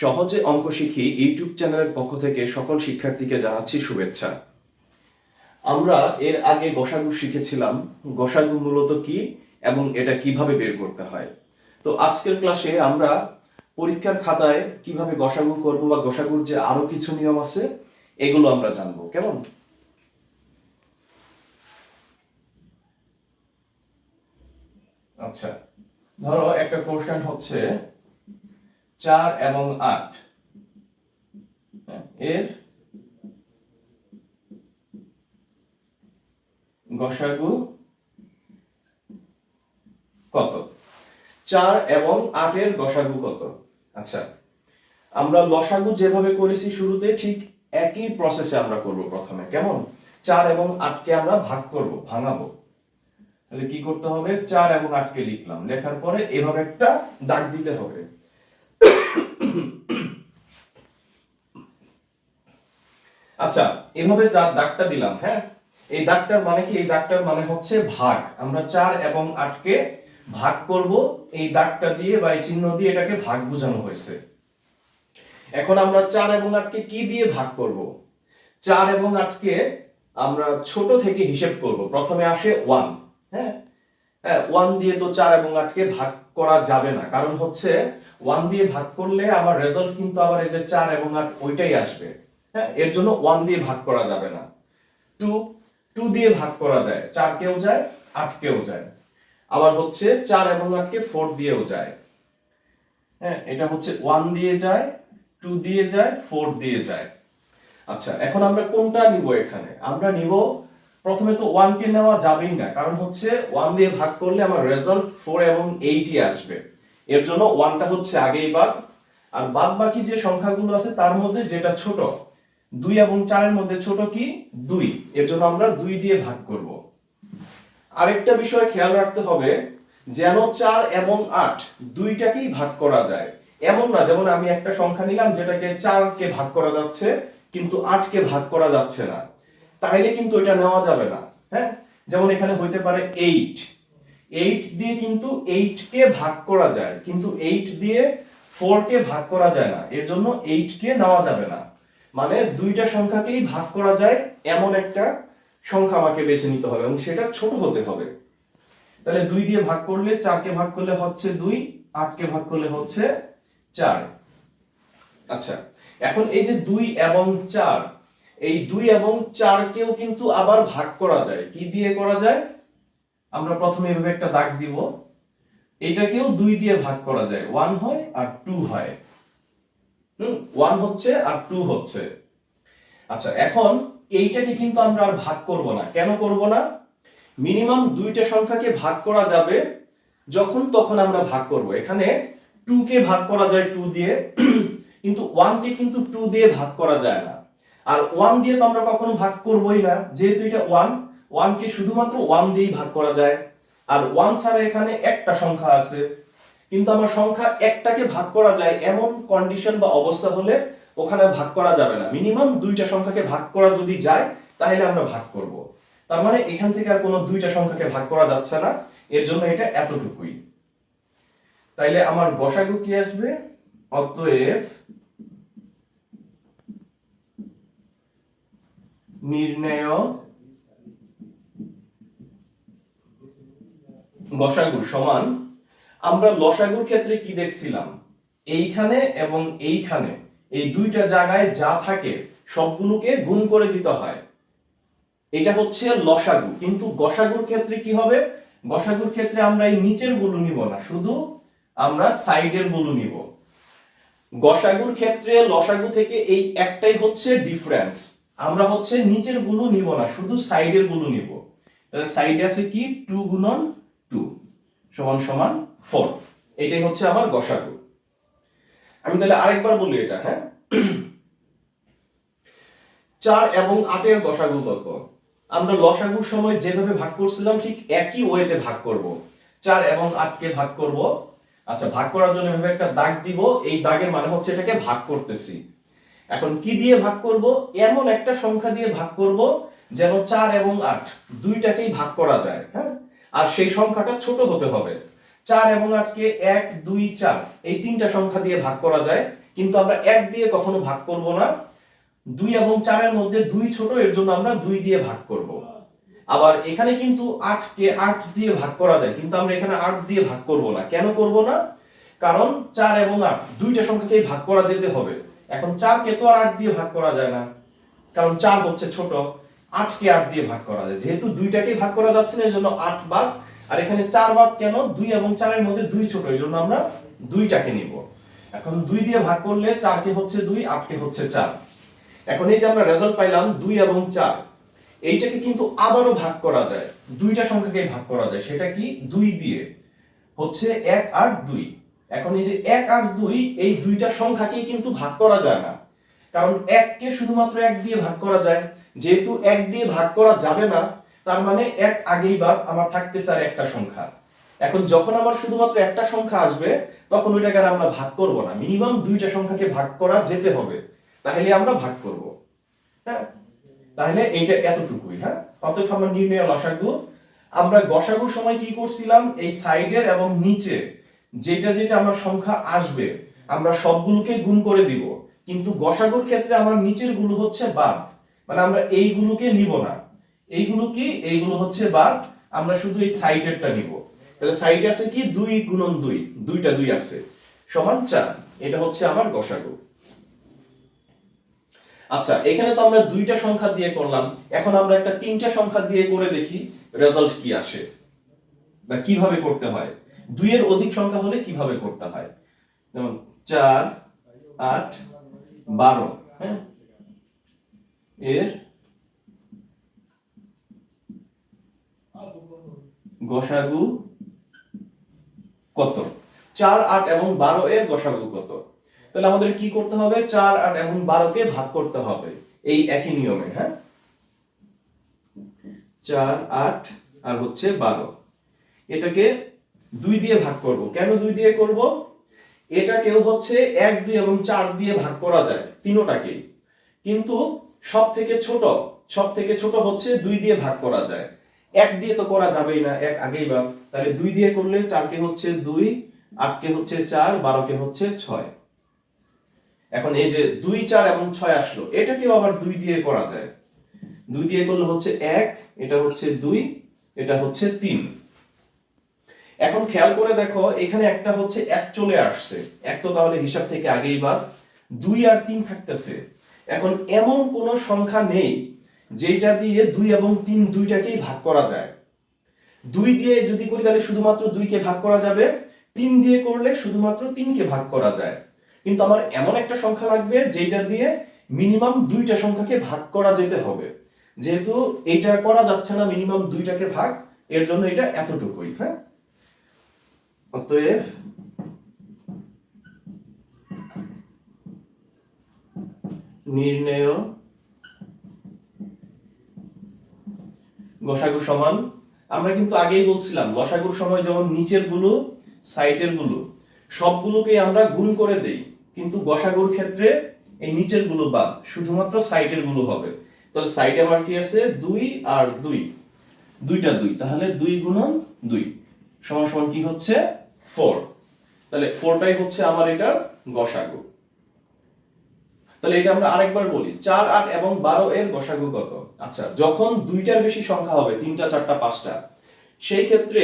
সহজে অঙ্ক শিখি ইউটিউব চ্যানেলের পক্ষ থেকে সকল শিক্ষার্থীকে জানাচ্ছি শুভেচ্ছা। আমরা এর আগে গসাগু শিখেছিলাম, গসাগু মূলত কি এবং এটা কীভাবে বের করতে হয়। তো আজকের ক্লাসে আমরা পরীক্ষার খাতায় কীভাবে গসাগু করব বা গসাগুর যে আরও কিছু নিয়ম আছে, এগুলো আমরা জানব। কেমন? আচ্ছা ধরো একটা কোশ্চেন হচ্ছে চার এবং আট। এর গসাগু কত? চার এবং আটের গসাগু কত? আচ্ছা আমরা লসাগু যেভাবে করেছি শুরুতে, ঠিক একই প্রসেসে আমরা করব প্রথমে। কেমন? চার এবং আটকে আমরা ভাগ করব, ভাঙাবো। তাহলে কি করতে হবে? চার এবং আটকে লিখলাম। লেখার পরে এভাবে একটা দাগ দিতে হবে। আচ্ছা এভাবে যা দাগটা দিলাম হ্যাঁ? এই দাগটার মানে কি? এই দাগটার মানে হচ্ছে ভাগ। আমরা চার এবং আটকে ভাগ করব। এই দাগটা দিয়ে বা এই চিহ্ন দিয়ে এটাকে ভাগ বোঝানো হয়েছে। এখন আমরা চার এবং আটকে কি দিয়ে ভাগ করব? চার এবং আটকে আমরা ছোট থেকে হিসেব করব। প্রথমে আসে ওয়ান হ্যাঁ? হ্যাঁ ওয়ান দিয়ে তো চার এবং আটকে ভাগ করা যাবে না। কারণ হচ্ছে ওয়ান দিয়ে ভাগ করলে আমার রেজাল্ট কিন্তু আবার এই যে চার এবং আট, ওইটাই আসবে। হ্যাঁ এর জন্য ওয়ান দিয়ে ভাগ করা যাবে না। টু টু দিয়ে ভাগ করা যায়। চার কেও যায় আট কেও যায়। আবার হচ্ছে, চার এবং আটকে ফোর দিয়েও যায়। হ্যাঁ এটা হচ্ছে ওয়ান দিয়ে যায় টু দিয়ে যায় ফোর দিয়ে যায়। আচ্ছা এখন আমরা কোনটা নিব এখানে? আমরা নিব প্রথমে তো ওয়ান কে নেওয়া যাবেই না, কারণ হচ্ছে ওয়ান দিয়ে ভাগ করলে আমার রেজাল্ট ফোর এবং এইটই আসবে। এর জন্য ওয়ানটা হচ্ছে আগেই বাদ, আর বাদ বাকি যে সংখ্যাগুলো আছে তার মধ্যে যেটা ছোট, দুই এবং চারের মধ্যে ছোট কি? দুই। এর জন্য আমরা দুই দিয়ে ভাগ করব। আরেকটা বিষয় খেয়াল রাখতে হবে, যেন চার এবং আট দুইটাকেই ভাগ করা যায়। এমন না, যেমন আমি একটা সংখ্যা নিলাম যেটাকে চারকে ভাগ করা যাচ্ছে, কিন্তু আটকে ভাগ করা যাচ্ছে না। তাইলে কিন্তু এটা নেওয়া যাবে না হ্যাঁ? যেমন এখানে হইতে পারে এইট এইট দিয়ে কিন্তু এইট কে ভাগ করা যায়, কিন্তু এইট দিয়ে ফোর কে ভাগ করা যায় না, এর জন্য এইট কে নেওয়া যাবে না। মানে দুইটা সংখ্যাকেই ভাগ করা যায়, এমন একটা সংখ্যা আমাকে বেছে নিতে হবে, এবং সেটা ছোট হতে হবে। তাহলে দুই দিয়ে ভাগ করলে চারকে ভাগ করলে হচ্ছে দুই আটকে ভাগ করলে হচ্ছে চার। আচ্ছা এখন এই যে দুই এবং চার এই দুই এবং চারকেও কিন্তু আবার ভাগ করা যায়। কি দিয়ে করা যায়? আমরা প্রথমে এভাবে একটা দাগ দিব। এটাকেও দুই দিয়ে ভাগ করা যায়। ওয়ান হয় আর টু হয়। ওয়ান হচ্ছে আর টু হচ্ছে। আচ্ছা এখন এইটাকে কিন্তু আমরা আর ভাগ করব না। কেন করব না? মিনিমাম দুইটা সংখ্যাকে ভাগ করা যাবে যখন তখন আমরা ভাগ করব। এখানে টু কে ভাগ করা যায় টু দিয়ে। কিন্তু ওয়ান কে কিন্তু টু দিয়ে ভাগ করা যায় না। আর ওয়ান দিয়ে তো আমরা কখনো ভাগ করবই না। যেহেতু এটা ওয়ান ওয়ান কে শুধুমাত্র ওয়ান দিয়েই ভাগ করা যায়। আর ওয়ান ছাড়া এখানে একটা সংখ্যা আছে। কিন্তু আমার সংখ্যা একটাকে ভাগ করা যায় এমন কন্ডিশন বা অবস্থা হলে ওখানে ভাগ করা যাবে না। মিনিমাম দুইটা সংখ্যাকে ভাগ করা যদি যায়, তাহলে আমরা ভাগ করব। তার মানে এখান থেকে আর কোনো দুইটা সংখ্যাকে ভাগ করা যাচ্ছে না। এর জন্য এটা এতটুকুই। তাইলে আমার গসাগু কি আসবে? অতএব নির্ণয় গসাগু সমান, আমরা লসাগুর ক্ষেত্রে কি দেখছিলাম? এইখানে এবং এইখানে, এই দুইটা জায়গায় যা থাকে, সবগুলোকে গুণ করে দিতে হয়। এটা হচ্ছে লসাগু। কিন্তু গসাগুর ক্ষেত্রে কি হবে? গসাগুর ক্ষেত্রে আমরা এই নিচেরগুলো নিব না, শুধু আমরা সাইডেরগুলো নিব। গসাগুর ক্ষেত্রে লসাগু থেকে এই একটাই হচ্ছে ডিফারেন্স আমরা হচ্ছে নিচেরগুলো নিব না, শুধু সাইডেরগুলো নিব। তাহলে সাইডে আছে কি? টু গুণন টু সমান সমান ফোর। এটাই হচ্ছে আমার গসাগু। আমি তাহলে আরেকবার বলি এটা হ্যাঁ? চার এবং আটের গসাগু কত? আমরা লসাগুর সময় যেভাবে ভাগ করছিলাম, ঠিক একই ওয়েতে ভাগ করব। চার এবং আটকে ভাগ করব। আচ্ছা ভাগ করার জন্য এভাবে একটা দাগ দিব। এই দাগের মানে হচ্ছে এটাকে ভাগ করতেছি। এখন কি দিয়ে ভাগ করব? এমন একটা সংখ্যা দিয়ে ভাগ করব যেন চার এবং আট দুইটাকেই ভাগ করা যায় হ্যাঁ? আর সেই সংখ্যাটা ছোট হতে হবে। চার এবং আটকে এক, দুই, চার, এই তিনটা সংখ্যা দিয়ে ভাগ করা যায়। কিন্তু আমরা এক দিয়ে কখনো ভাগ করব না। দুই এবং চারের মধ্যে দুই ছোট, এর জন্য আমরা দুই দিয়ে ভাগ করব। আবার এখানে কিন্তু আটকে আট দিয়ে ভাগ করা যায়, কিন্তু আমরা এখানে আট দিয়ে ভাগ করব না। কেন করব না? কারণ চার এবং আট দুইটা সংখ্যাকেই ভাগ করা যেতে হবে। এখন চারকে তো আর আট দিয়ে ভাগ করা যায় না। কারণ চার হচ্ছে ছোট, আটকে আট দিয়ে ভাগ করা যায়। যেহেতু দুইটাকে ভাগ করা যাচ্ছে না এই জন্য আট বাদ। আর এখানে চার বাদ কেন? দুই এবং চারের মধ্যে দুই ছোট এই জন্য আমরা দুইটাকে নিব। এখন দুই দিয়ে ভাগ করলে চারকে হচ্ছে দুই, আটকে হচ্ছে চার। এখন এই যে আমরা রেজাল্ট পাইলাম দুই এবং চার, এইটাকে কিন্তু আবারও ভাগ করা যায়। দুইটা সংখ্যাকে ভাগ করা যায়। সেটা কি? দুই দিয়ে। হচ্ছে এক আর দুই। এখন এই যে এক আর দুই, এই দুইটা সংখ্যাকেই কিন্তু ভাগ করা যায় না। কারণ এককে শুধুমাত্র এক দিয়ে ভাগ করা যায়। যেহেতু এক দিয়ে ভাগ করা যাবে না, তার মানে এক আগেই বাদ আমার থাকতেছে আর একটা সংখ্যা। এখন যখন আমার শুধুমাত্র একটা সংখ্যা আসবে, তখন ওইটাকে আর আমরা ভাগ করব না। মিনিমাম দুইটা সংখ্যাকে ভাগ করা যেতে হবে। তাহলে আমরা ভাগ করব। হ্যাঁ? তাহলে এইটা এতটুকুই হ্যাঁ? অতএব আমরা নির্ণয় লসাগু আমরা গসাগুর সময় কি করছিলাম? এই সাইডের এবং নিচে যেটা যেটা আমার সংখ্যা আসবে, আমরা সবগুলোকে গুণ করে দিব। কিন্তু গসাগুর ক্ষেত্রে আমার নিচেরগুলো হচ্ছে বাদ। মানে আমরা এইগুলোকে নিব না। এইগুলো কি? এইগুলো হচ্ছে বাদ। আমরা শুধু এই সাইডেরটা নিব। তাহলে সাইড আছে কি? দুই গুণন দুই। দুইটা দুই আছে। সমান চার। এটা হচ্ছে আমার গসাগু। আচ্ছা এখানে তো আমরা দুইটা সংখ্যা দিয়ে করলাম। এখন আমরা একটা তিনটা সংখ্যা দিয়ে করে দেখি রেজাল্ট কি আসে বা কীভাবে করতে হয়। দুইয়ের অধিক সংখ্যা হলে কীভাবে করতে হয়? যেমন চার, আট, বারো হ্যাঁ? এর গসাগু কত? চার, আট এবং বারো এর গসাগু কত? তাহলে আমাদের কি করতে হবে? চার, আট এবং বারোকে ভাগ করতে হবে এই একই নিয়মে হ্যাঁ? চার, আট আর হচ্ছে বারো। এটাকে দুই দিয়ে ভাগ করব। কেন দুই দিয়ে করব? এটাকেও হচ্ছে এক, দুই এবং চার দিয়ে ভাগ করা যায় তিনোটাকেই কিন্তু সব থেকে ছোট সব থেকে ছোট হচ্ছে দুই দিয়ে ভাগ করা যায়। এক দিয়ে তো করা যাবেই না, এক আগেই বা তাহলে দুই দিয়ে করলে চারকে হচ্ছে দুই, আটকে হচ্ছে চার, বারোকে হচ্ছে ছয়। এখন এই যে দুই, চার এবং ছয় আসলো, এটাকেও আবার দুই দিয়ে করা যায়। দুই দিয়ে করলে হচ্ছে এক, এটা হচ্ছে দুই, এটা হচ্ছে তিন। এখন খেয়াল করে দেখো, এখানে একটা হচ্ছে এক চলে আসছে। এক তো তাহলে হিসাব থেকে আগেই বাদ। দুই আর তিন থাকতেছে। এখন এমন কোন সংখ্যা নেই যেটা দিয়ে দুই এবং তিন দুইটাকেই ভাগ করা যায়। দুই দিয়ে যদি করি, তাহলে শুধুমাত্র দুইকে ভাগ করা যাবে। তিন দিয়ে করলে শুধুমাত্র তিনকে ভাগ করা যায়। কিন্তু আমার এমন একটা সংখ্যা লাগবে যেটা দিয়ে মিনিমাম দুইটা সংখ্যাকে ভাগ করা যেতে হবে। যেহেতু এটা করা যাচ্ছে না, মিনিমাম দুইটাকে ভাগ, এর জন্য এটা এতটুকুই হ্যাঁ? অতএব নির্ণয় গসাগু সমান। আমরা কিন্তু আগেই বলছিলাম, গসাগুর সময় যেমন নিচেরগুলো, সাইডেরগুলো, সবগুলোকে আমরা গুণ করে দেই। কিন্তু গসাগুর ক্ষেত্রে এই নিচেরগুলো বাদ, শুধুমাত্র সাইটেরগুলো হবে। তাহলে সাইডে আমার কি আছে? দুই আর দুই। দুইটা দুই, তাহলে দুই গুণন দুই। সমান সমান কি হচ্ছে? ফোর তাহলে ফোরটাই হচ্ছে আমার এটা গসাগু। তাহলে এটা আমরা আরেকবার বলি, চার, আট এবং বারো এর গসাগু কত? আচ্ছা যখন দুইটার বেশি সংখ্যা হবে, তিনটা, চারটা, পাঁচটা, সেই ক্ষেত্রে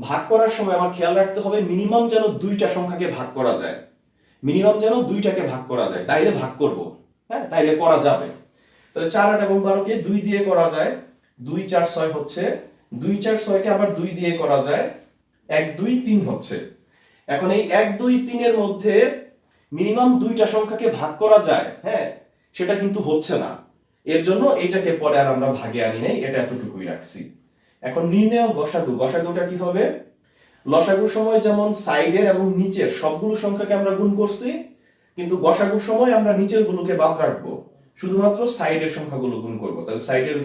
ভাগ করার সময় আমার খেয়াল রাখতে হবে মিনিমাম যেন দুইটা সংখ্যাকে ভাগ করা যায়। মিনিমাম যেন দুইটাকে ভাগ করা যায়, তাইলে ভাগ করব। হ্যাঁ তাইলে করা যাবে। তাহলে চার, আট এবং বারোকে দুই দিয়ে করা যায়, দুই, চার, ছয় হচ্ছে, দুই, চার, ছয়কে আবার দুই দিয়ে করা যায় এক, দুই, তিন হচ্ছে। এখন এই এক, দুই, তিনের মধ্যে মিনিমাম দুইটা সংখ্যাকে ভাগ করা যায় হ্যাঁ? সেটা কিন্তু হচ্ছে না। এর জন্য এটাকে পরে আর আমরা ভাগে আনি নাই, এটা এতটুকুই রাখছি। এখন নির্ণয় গসাগু। গসাগুটা কি হবে? লসাগুর সময় যেমন সাইডের এবং নিচের সবগুলো সংখ্যাকে আমরা গুণ করছি, কিন্তু গসাগুর সময় আমরা নিচের গুলোকে বাদ রাখব। শুধুমাত্র সাইডের সংখ্যাগুলো গুণ করব। তাহলে সাইডের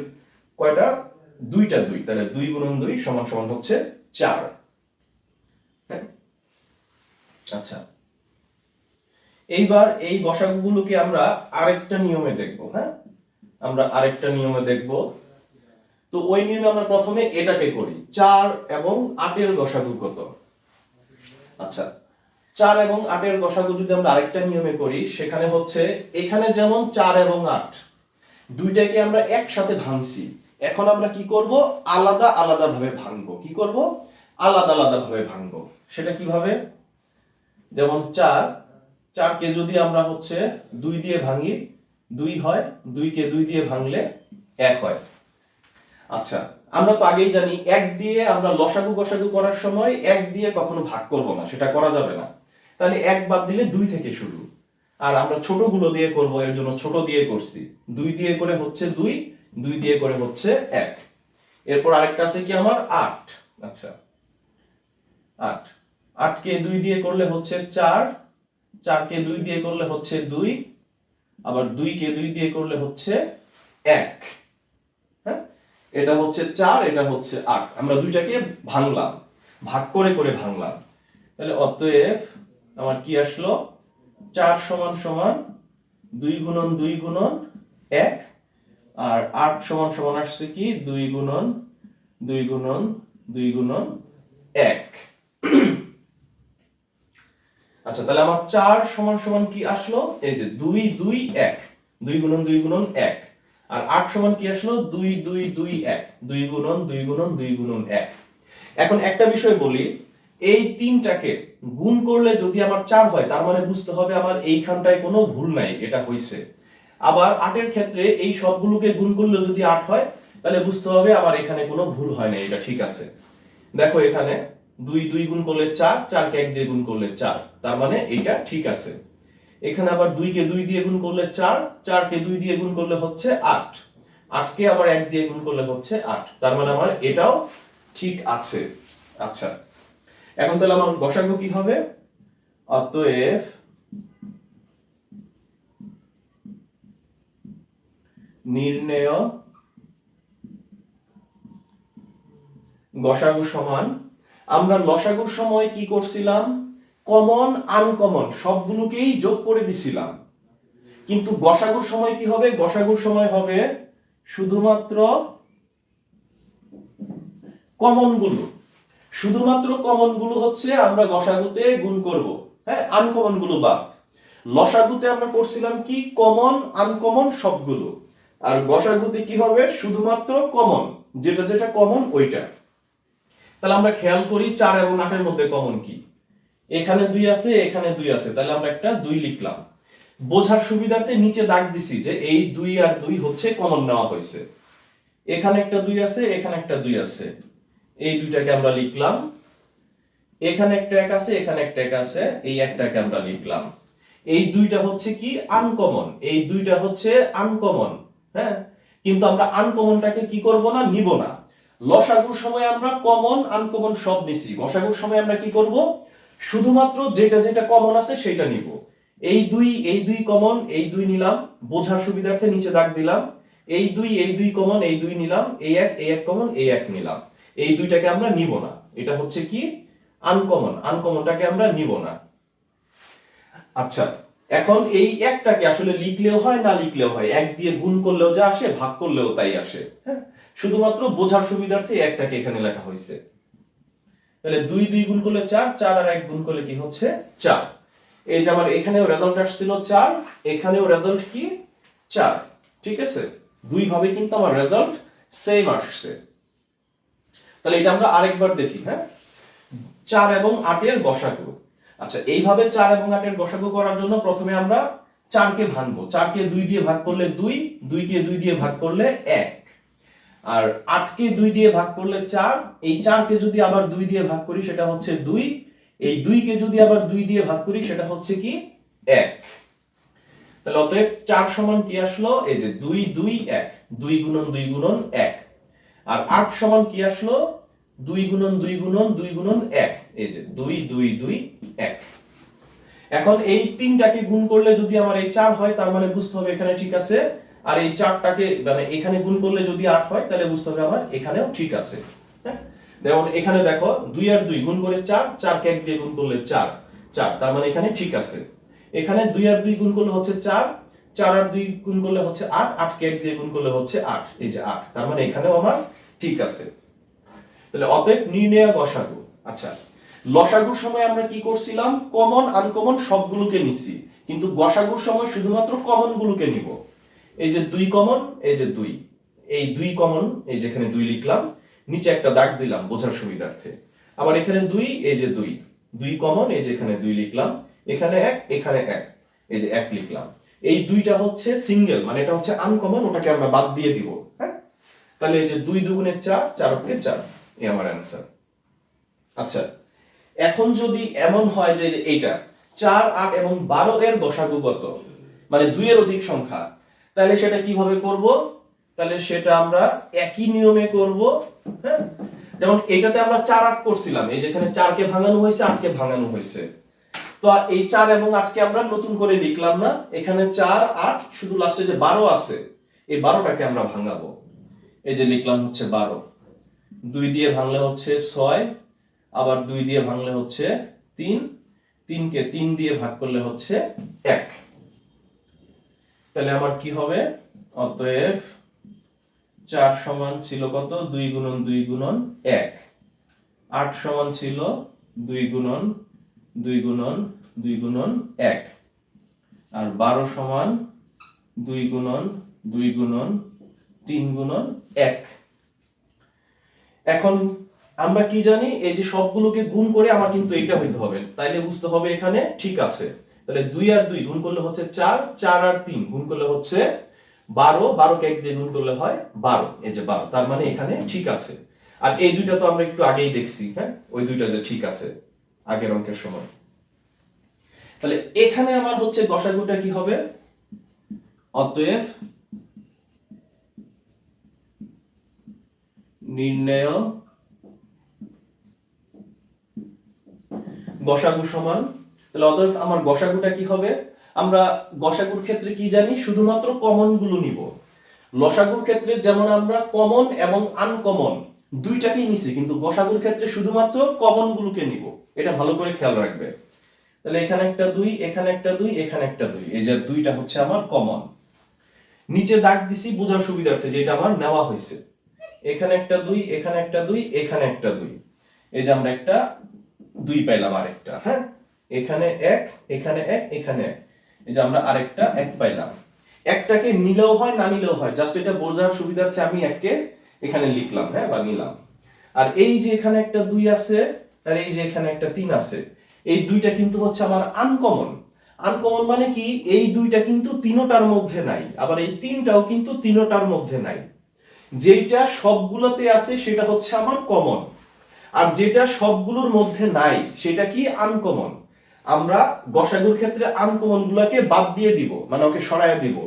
কয়টা? দুইটা দুই। তাহলে দুই গুণন দুই সমান সমান হচ্ছে চার? আচ্ছা। এইবার এই গসাগুগুলোকে আমরা আরেকটা নিয়মে দেখব হ্যাঁ? আমরা আরেকটা নিয়মে দেখব। তো ওই নিয়মে আমরা প্রথমে এটাকে করি, চার এবং আটের গসাগু কত? আচ্ছা চার এবং আটের গসাগু যদি আমরা আরেকটা নিয়মে করি, সেখানে হচ্ছে এখানে যেমন চার এবং আট, দুইটাকে আমরা একসাথে ভাঙছি। এখন আমরা কি করব? আলাদা আলাদা ভাবে ভাঙবো। কি করব? আলাদা আলাদা ভাবে ভাঙবো। সেটা কীভাবে? যেমন চার, চারকে যদি আমরা হচ্ছে দুই দিয়ে ভাঙি, দুই হয়, দুইকে দুই দিয়ে ভাঙলে এক হয়। আচ্ছা আমরা তো আগেই জানি, এক দিয়ে আমরা লসাগু গসাগু করার সময় এক দিয়ে কখনো ভাগ করব না, সেটা করা যাবে না। তাহলে এক বাদ দিলে দুই থেকে শুরু। আর আমরা ছোটগুলো দিয়ে করব, এর জন্য ছোট দিয়ে করছি। দুই দিয়ে করে হচ্ছে দুই দুই দিয়ে করে হচ্ছে এক। এরপর আরেকটা আছে কি আমার? আট। আচ্ছা আট। আটকে দুই দিয়ে করলে হচ্ছে চার, চারকে দুই দিয়ে করলে হচ্ছে দুই, আবার দুইকে দুই দিয়ে করলে হচ্ছে এক। হ্যাঁ? এটা হচ্ছে চার, এটা হচ্ছে আট। আমরা দুইটাকে ভাঙলাম, ভাগ করে করে ভাঙলাম। তাহলে অতএব আমার কি আসলো? চার সমান সমান দুই গুণন দুই গুণন এক, আর আট সমান সমান আসছে কি? দুই গুণন দুই গুণন দুই গুণন এক। আচ্ছা তাহলে আমার চার সমান সমান কি আসলো? এই যে দুই দুই, এক। দুই গুণন দুই গুণন, এক। আর আট সমান কি আসলো? দুই দুই দুই, এক। দুই গুণন দুই গুণন দুই গুণন, এক। এখন একটা বিষয় বলি, এই তিনটাকে গুণ করলে যদি আমার চার হয়, তার মানে বুঝতে হবে আমার এইখানটায় কোনো ভুল নাই, এটা হইছে। আবার আটের ক্ষেত্রে এই সবগুলোকে গুণ করলে যদি আট হয়, তাহলে বুঝতে হবে আমার এখানে কোনো ভুল হয় না এটা ঠিক আছে। দেখো এখানে দুই দুই গুণ করলে চার, চারকে এক দিয়ে গুণ করলে চার। তার মানে এটা ঠিক আছে। এখানে আবার দুইকে দুই দিয়ে গুণ করলে চার, চারকে দুই দিয়ে গুণ করলে হচ্ছে আট। আটকে আবার এক দিয়ে গুণ করলে হচ্ছে আট। তার মানে আমার এটাও ঠিক আছে। আচ্ছা। এখন তাহলে আমার গসাগু কি হবে? অতএব নির্ণেয় গসাগু সমান আমরা লসাগুর সময় কি করছিলাম? কমন, আনকমন, সবগুলোকেই যোগ করে দিছিলাম। কিন্তু গসাগুর সময় কি হবে? গসাগুর সময় হবে শুধুমাত্র কমনগুলো শুধুমাত্র কমনগুলো হচ্ছে আমরা গসাগুতে গুণ করব। হ্যাঁ আনকমনগুলো বাদ। লসাগুতে আমরা করছিলাম কি? কমন, আনকমন সবগুলো। আর গসাগুতে কি হবে? শুধুমাত্র কমন। যেটা যেটা কমন, ওইটা। তাহলে আমরা খেয়াল করি চার এবং আটের মধ্যে কমন কি? এখানে দুই আছে, এখানে দুই আছে। তাহলে আমরা একটা দুই লিখলাম। বোঝার সুবিধার্থে নিচে দাগ দিছি যে এই দুই আর দুই হচ্ছে কমন নেওয়া হয়েছে। এখানে একটা দুই আছে, এখানে একটা দুই আছে। এই দুইটাকে আমরা লিখলাম। এখানে একটা এক আছে, এখানে একটা এক আছে, এই একটাকে আমরা লিখলাম। এই দুইটা হচ্ছে কি? আনকমন এই দুইটা হচ্ছে আনকমন হ্যাঁ? কিন্তু আমরা আনকমনটাকে কি করব না? নিব না। লসাগুর সময় আমরা কমন আনকমন সব নিছি। গসাগুর সময় আমরা কি করব? শুধুমাত্র যেটা যেটা কমন আছে সেটা নিব। এই দুই এই দুই কমন এই দুই নিলাম, বোঝার সুবিধার্থে নিচে দাগ দিলাম। এই দুই এই দুই কমন এই দুই নিলাম, এই এক এই এক কমন এই এক নিলাম। এই দুইটাকে আমরা নিব না। এটা হচ্ছে কি? আনকমন আনকমনটাকে আমরা নিব না। আচ্ছা এখন এই একটাকে আসলে লিখলেও হয়, না লিখলেও হয়? এক দিয়ে গুণ করলেও যা আসে, ভাগ করলেও তাই আসে। হ্যাঁ? শুধুমাত্র বোঝার সুবিধার্থে একটাকে এখানে লেখা হয়েছে। তাহলে দুই দুই গুণ করলে চার চার আর এক গুণ করলে কি হচ্ছে? চার। এই যে আমার এখানেও রেজাল্ট আসছিল চার, এখানেও রেজাল্ট কি? চার। ঠিক আছে? দুই ভাবে কিন্তু আমার রেজাল্ট সেম আসছে। তাহলে এটা আমরা আরেকবার দেখি হ্যাঁ? চার এবং আটের গসাগু আচ্ছা এইভাবে চার এবং আটের গসাগু করার জন্য প্রথমে আমরা চারকে ভাঙবো। চারকে দুই দিয়ে ভাগ করলে দুই, দুইকে দুই দিয়ে ভাগ করলে এক। আর আটকে দুই দিয়ে ভাগ করলে চার, এই চারকে যদি আবার দুই দিয়ে ভাগ করি, সেটা হচ্ছে দুই। এই দুইকে যদি আবার দুই দিয়ে ভাগ করি, সেটা হচ্ছে কি? এক। তাহলে অতএব চার সমান কি আসলো? এই যে দুই দুই, এক। দুই গুণন দুই গুণন, এক। আর আট সমান কি আসলো? দুই গুণন দুই গুণন দুই গুণন এক। এই যে দুই দুই দুই, এক। এখন এই তিনটাকে গুণ করলে যদি আমার এই চার হয়, তার মানে বুঝতে হবে এখানে ঠিক আছে। আর এই চারটাকে মানে এখানে গুণ করলে যদি আট হয়, তাহলে বুঝতে হবে আমার এখানেও ঠিক আছে। হ্যাঁ? যেমন এখানে দেখো, দুই আর দুই গুণ করে চার, চারকে এক দিয়ে গুণ করলে চার। চার, তার মানে এখানে ঠিক আছে। এখানে দুই আর দুই গুণ করলে হচ্ছে চার চার আর দুই গুণ করলে হচ্ছে আট, আটকে এক দিয়ে গুণ করলে হচ্ছে আট। এই যে আট, তার মানে এখানেও আমার ঠিক আছে। তাহলে অতএব নির্ণয় গসাগু আচ্ছা লসাগুর সময় আমরা কি করছিলাম? কমন আনকমন সবগুলোকে নিছি। কিন্তু গসাগুর সময় শুধুমাত্র কমন গুলোকে নিব। এই যে দুই কমন এই যে দুই। এই দুই কমন এই যেখানে দুই লিখলাম, নিচে একটা দাগ দিলাম বোঝার সুবিধার্থে। আবার এখানে দুই, এই যে দুই। দুই কমন এই যে এখানে দুই লিখলাম, এখানে এক এখানে এক। এই যে এক লিখলাম। এই দুইটা হচ্ছে সিঙ্গেল মানে এটা হচ্ছে আনকমন ওটাকে আমরা বাদ দিয়ে দিব হ্যাঁ? তাহলে এই যে দুই দুগুণে চার চার অক্ষে চার। এই আমার অ্যান্সার আচ্ছা এখন যদি এমন হয় যে এইটা চার, আট এবং বারো এর গসাগু কত? মানে দুইয়ের অধিক সংখ্যা, তাহলে সেটা কীভাবে করব? তাহলে সেটা আমরা একই নিয়মে করব হ্যাঁ? যেমন এটাতে আমরা চার, আট করছিলাম, এই যেখানে চারকে ভাঙানো হয়েছে, আটকে ভাঙানো হয়েছে। তো এই চার এবং আটকে আমরা নতুন করে লিখলাম না, এখানে চার, আট, শুধু লাস্টে যে বারো আছে, এই বারোটাকে আমরা ভাঙাবো। এই যে লিখলাম হচ্ছে বারো। দুই দিয়ে ভাঙলে হচ্ছে ছয়, আবার দুই দিয়ে ভাঙলে হচ্ছে তিন, তিনকে তিন দিয়ে ভাগ করলে হচ্ছে এক। তাহলে আমার কি হবে? অতএব চার সমান ছিল কত? দুই গুণন দুই গুণন এক। আট সমান ছিল দুই গুণন দুই গুণন দুই গুণন এক। আর বারো সমান দুই গুণন দুই গুণন তিন গুণন এক। এখন আমরা কি জানি, এই যে সবগুলোকে গুণ করে আমার কিন্তু এইটা হইতে হবে। তাইলে বুঝতে হবে এখানে ঠিক আছে। তাহলে দুই আর দুই গুণ করলে হচ্ছে চার চার আর তিন গুণ করলে হচ্ছে বারো বারো কে এক দিয়ে গুণ করলে হয় বারো, এই যে বারো। তার মানে এখানে ঠিক আছে। আর এই দুইটা তো আমরা একটু আগেই দেখছি হ্যাঁ? ওই দুইটা যে ঠিক আছে আগের অঙ্কের সময়। তাহলে এখানে আমার হচ্ছে গসাগুটা কি হবে? অতএব নির্ণয় গসাগু সমান। তাহলে অতএব আমার গসাগুটা কি হবে? আমরা গসাগুর ক্ষেত্রে কি জানি? শুধুমাত্র কমনগুলো নিব। লসাগুর ক্ষেত্রে যেমন আমরা কমন এবং আনকমন দুইটাকেই নিছি, কিন্তু গসাগুর ক্ষেত্রে শুধুমাত্র কমন গুলোকে নিব। এটা ভালো করে খেয়াল রাখবে। তাহলে এখানে একটা দুই, এখানে একটা দুই, এখানে একটা দুই। এই যে দুইটা হচ্ছে আমার কমন। নিচে দাগ দিছি, বোঝার সুবিধার্থে যে এটা আমার নেওয়া হয়েছে। এখানে একটা দুই, এখানে একটা দুই, এখানে একটা দুই। এই যে আমরা একটা দুই পাইলাম আরেকটা হ্যাঁ? এখানে এক এখানে এক এখানে এক। এই যে আমরা আরেকটা এক পাইলাম। একটাকে নিলেও হয়, না নিলেও হয়, জাস্ট এটা বোঝার সুবিধার্থে আমি এককে এখানে লিখলাম হ্যাঁ বা নিলাম। আর এই যে এখানে একটা দুই আছে, আর এই যে এখানে একটা তিন আছে, এই দুইটা কিন্তু হচ্ছে আমার আনকমন আনকমন মানে কি? এই দুইটা কিন্তু তিনোটার মধ্যে নাই, আবার এই তিনটাও কিন্তু তিনোটার মধ্যে নাই। যেটা সবগুলোতে আছে, সেটা হচ্ছে আমার কমন আর যেটা সবগুলোর মধ্যে নাই, সেটা কি? আনকমন আমরা গসাগুর ক্ষেত্রে আনকমন গুলাকে বাদ দিয়ে দিব মানে ওকে সরাইয়া দিব।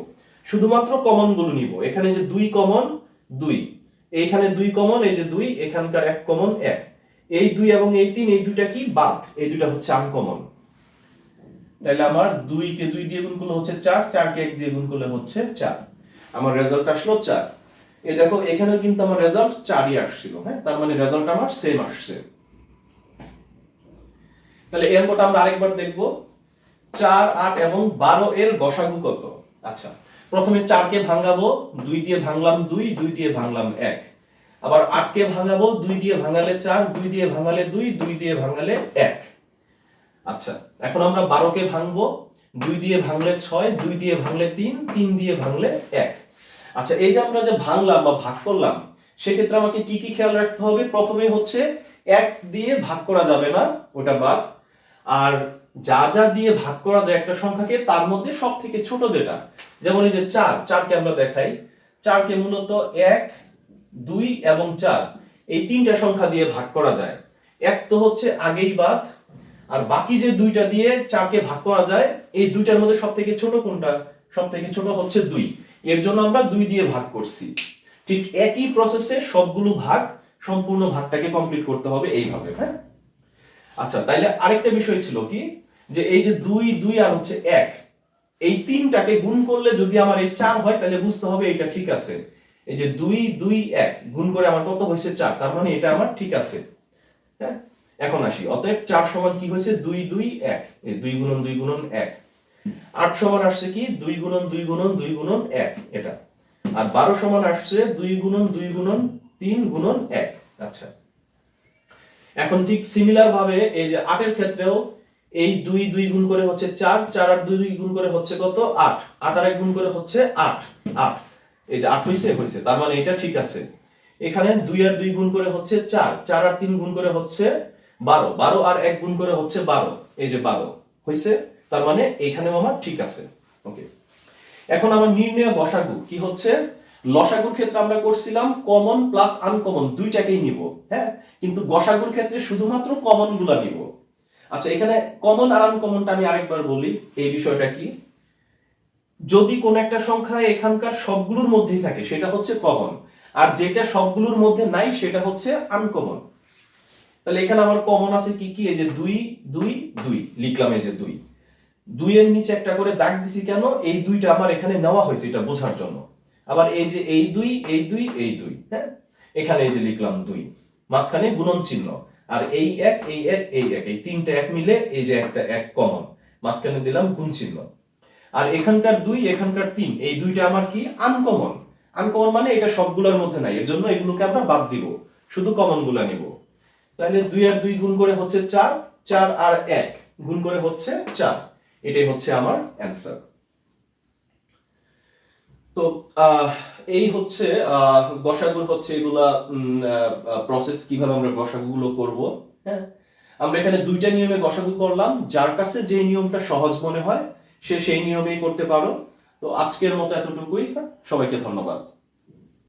শুধুমাত্র কমনগুলো নিব। এখানে যে দুই কমন দুই। এইখানে দুই কমন এই যে দুই, এখানকার এক কমন এক। এই দুই এবং এই তিন, এই দুইটা কি? বাদ। এই দুইটা হচ্ছে আনকমন তাহলে আমার দুই কে দুই দিয়ে গুণ করলে হচ্ছে চার চার কে এক দিয়ে গুণ করলে হচ্ছে চার। আমার রেজাল্ট আসলো চার। এই দেখো, এখানেও কিন্তু আমার রেজাল্ট চারই আসছিল হ্যাঁ? তার মানে রেজাল্ট আমার সেম আসছে। তাহলে এর মতো আমরা আরেকবার দেখব। চার, আট এবং বারো এর গসাগু কত? আচ্ছা প্রথমে চারকে ভাঙাবো, দুই দিয়ে ভাঙলাম দুই দুই দিয়ে ভাঙলাম এক। আবার আটকে ভাঙাবো, দুই দিয়ে ভাঙালে চার, দুই দিয়ে ভাঙালে দুই দুই দিয়ে ভাঙালে এক। আচ্ছা এখন আমরা বারোকে ভাঙবো, দুই দিয়ে ভাঙলে ছয়, দুই দিয়ে ভাঙলে তিন তিন দিয়ে ভাঙলে এক। আচ্ছা এই যে আমরা যে ভাঙলাম বা ভাগ করলাম, সেক্ষেত্রে আমাকে কি কি খেয়াল রাখতে হবে? প্রথমে হচ্ছে এক দিয়ে ভাগ করা যাবে না, ওটা বাদ। আর যা যা দিয়ে ভাগ করা যায় একটা সংখ্যাকে, তার মধ্যে সব থেকে ছোট যেটা, যেমন এই যে চার, চারকে আমরা দেখাই। চারকে মূলত এক, দুই এবং চার, এই তিনটা সংখ্যা দিয়ে ভাগ করা যায়। এক তো হচ্ছে আগেই বাদ, আর বাকি যে দুইটা দিয়ে চারকে ভাগ করা যায়, এই দুইটার মধ্যে সব থেকে ছোট কোনটা? সব থেকে ছোট হচ্ছে দুই। এর জন্য আমরা দুই দিয়ে ভাগ করছি। ঠিক একই প্রসেসে সবগুলো ভাগ, সম্পূর্ণ ভাগটাকে কমপ্লিট করতে হবে এইভাবে হ্যাঁ? আচ্ছা তাইলে আরেকটা বিষয় ছিল কি? যে এই যে দুই দুই আর হচ্ছে এক, এই তিনটাকে গুণ করলে যদি আমার এই চার হয় তাহলে বুঝতে হবে এটা ঠিক আছে। এই যে দুই দুই, এক, গুণ করে আমার কত হয়েছে চার? তার মানে এটা আমার ঠিক আছে। হ্যাঁ? এখন আসি, অতএব চার সমান কি হয়েছে? দুই দুই, এক। দুই গুণন দুই গুণন, এক। আট সমান আসছে কি? দুই গুণন দুই গুণন দুই গুণন এক, এটা। আর বারো সমান আসছে দুই গুণন দুই গুণন তিন গুণন এক। আচ্ছা। এখন ঠিক সিমিলার ভাবে এই যে আটের ক্ষেত্রেও এই দুই দুই গুণ করে হচ্ছে চার চার আর দুই দুই গুণ করে হচ্ছে কত? আট। আট আর এক গুণ করে হচ্ছে আট আট। এই যে আট হয়েছে হয়েছে তার মানে এটা ঠিক আছে। এখানে দুই আর দুই গুণ করে হচ্ছে চার চার আর তিন গুণ করে হচ্ছে বারো বারো আর এক গুণ করে হচ্ছে বারো। এই যে বারো। হয়েছে তার মানে এখানেও আমার ঠিক আছে। ওকে এখন আমার নির্ণয় গসাগু কি হচ্ছে? লসাগুর ক্ষেত্রে আমরা করছিলাম কমন প্লাস আনকমন দুইটাকেই নিব হ্যাঁ? কিন্তু গসাগুর ক্ষেত্রে শুধুমাত্র কমনগুলা নিব। আচ্ছা এখানে কমন আর আনকমনটা আমি আরেকবার বলি, এই বিষয়টা কি? যদি কোন একটা সংখ্যা এখানকার সবগুলোর মধ্যেই থাকে, সেটা হচ্ছে কমন আর যেটা সবগুলোর মধ্যে নাই, সেটা হচ্ছে আনকমন তাহলে এখানে আমার কমন আছে কি কি? এই যে দুই দুই দুই, লিখলাম এই যে দুই। দুইয়ের নিচে একটা করে দাগ দিছি কেন? এই দুইটা আমার এখানে নেওয়া হয়েছে এটা বোঝার জন্য। আবার এই যে এই দুই এই দুই এই দুই হ্যাঁ? এখানে এই যে লিখলাম দুই, মাঝখানে গুণন চিহ্ন। আর এই এক এই এক এই এক, এই তিনটা এক মিলে এই যে একটা এক কমন। মাঝখানে দিলাম গুণ চিহ্ন। আর এখানকার দুই, এখানকার তিন, এই দুইটা আমার কি? আনকমন। আনকমন মানে এটা সবগুলোর মধ্যে নাই, এর জন্য এগুলোকে আমরা বাদ দিব। শুধু কমনগুলা নিব। তাহলে দুই আর দুই গুণ করে হচ্ছে চার চার আর এক গুণ করে হচ্ছে চার। এটাই হচ্ছে আমার অ্যান্সার তো এই হচ্ছে গসাগুর হচ্ছে এগুলা প্রসেস কীভাবে আমরা গসাগুগুলো করব হ্যাঁ? আমরা এখানে দুইটা নিয়মে গসাগু করলাম, যার কাছে যে নিয়মটা সহজ মনে হয়, সে সেই নিয়মেই করতে পারো। তো আজকের মতো এতটুকুই হ্যাঁ? সবাইকে ধন্যবাদ।